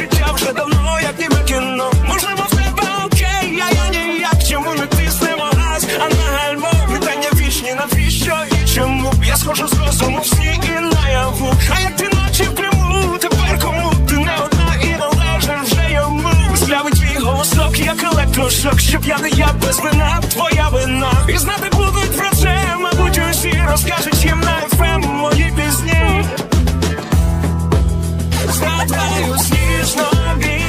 життя вже давно, як ніби кіно. Можливо, в тебе окей, а я ніяк чому не тиснемо. Газ, а на гальмо питання вічні, навіщо і чому? Я схожу з розуму всі і наяву. А як ти ночі в Криму, тепер кому ти не одна і належна вже йому? Сплявить твій голосок, як електрошок, щоб я не я без вина, твоя вина. І знати будуть про це, мабуть, усі розкажуть. Після твою сніжно біль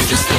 just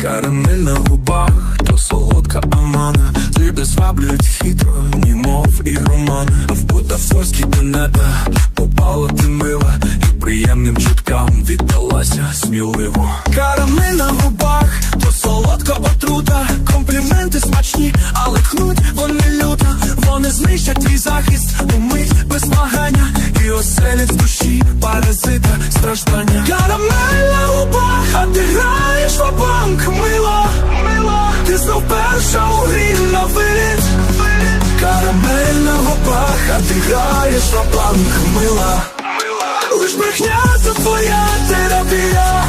Карамель на губах, то солодка амана. Тебе зваблюють хитро, німов і романи В бутафорські тенета попала ти мила. І приємним чуткам віддалася сміливо. Карамель на губах, то солодка отрута. Компліменти смачні, але тхнуть вони люто. Вони знищать твій захист, умить без змагання. І оселять з душі паразита страждання. Карамель а ти граєш в банк, мила, мила. Ти знов перша у грі на виліт. Карамель на губах, а ти граєш в банк, мила. Лиш брехня це твоя терапія.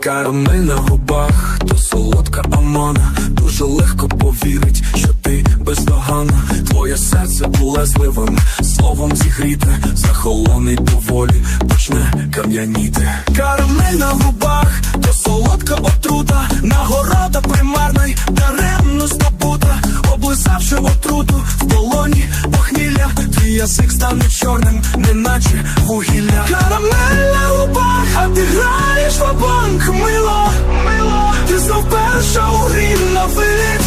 Карамель на губах, то солодка амана Дуже легко повірить, що ти бездоганна. Твоє серце булезливим словом зігріте Захолонить поволі, почне кам'яніти. Карамель на губах, то солодка отрута Нагорода примарна й даремно здобута. Облизавши отруту в полоні похмілля Твій язик стане чорним, неначе вугілля грі на виліт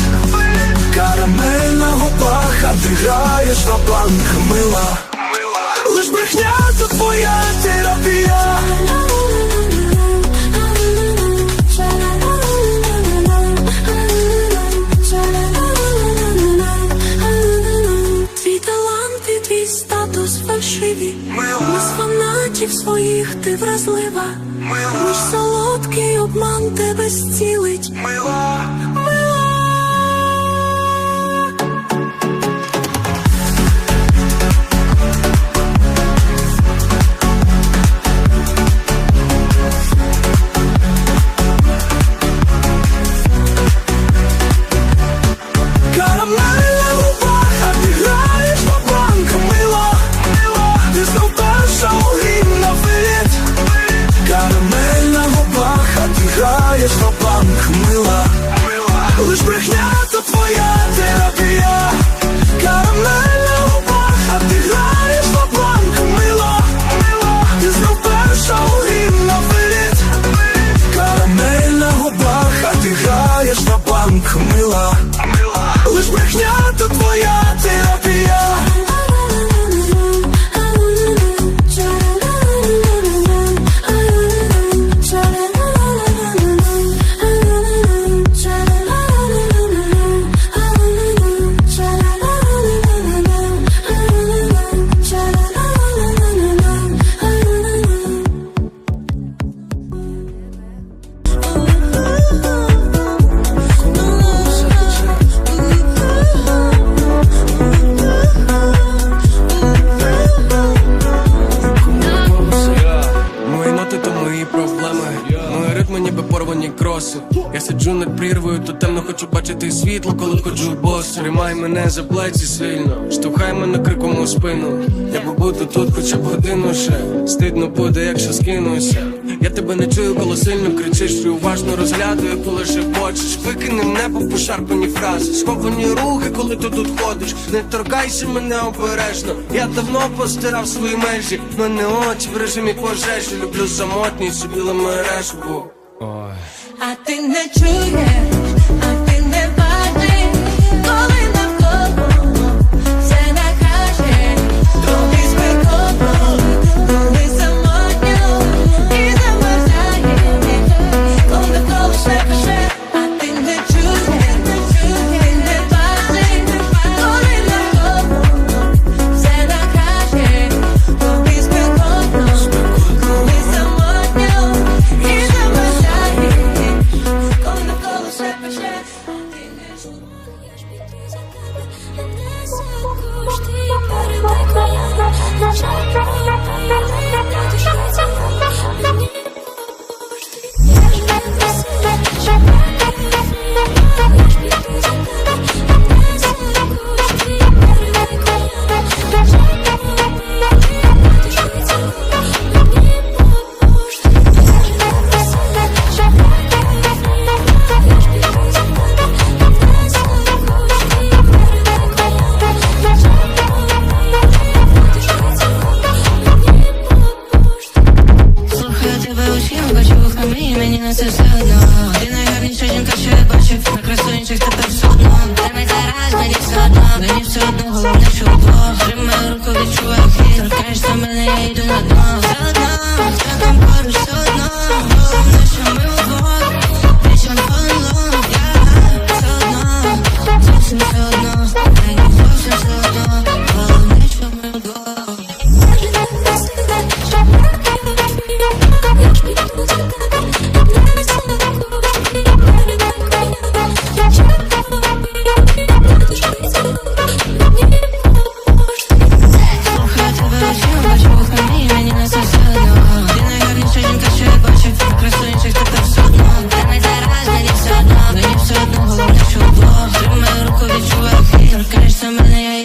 Карамель на губах, ти граєш на банк, мила. Лиш брехня це твоя терапія статус фальшиві Ми з фанатів своїх ти вразлива. Лиш солодкий обман тебе зцілить. Мила то твоя терапія мене за плечі сильно, штовхай мене криком у спину. Я побуду тут, хоча б годину ще стидно буде, якщо скинуся. Я тебе не чую, коли сильно кричиш, що уважно розглядаю, коли шепочеш Викини в небо пошарпані фрази, сховані рухи, коли ти тут ходиш. Не торкайся мене обережно. Я давно постирав свої межі, мене очі в режимі пожежі. Люблю самотність, біле мережку. А ти не чуєш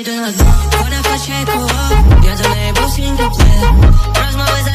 done What if I check up? Yeah, the label's in the plan Trust my ways,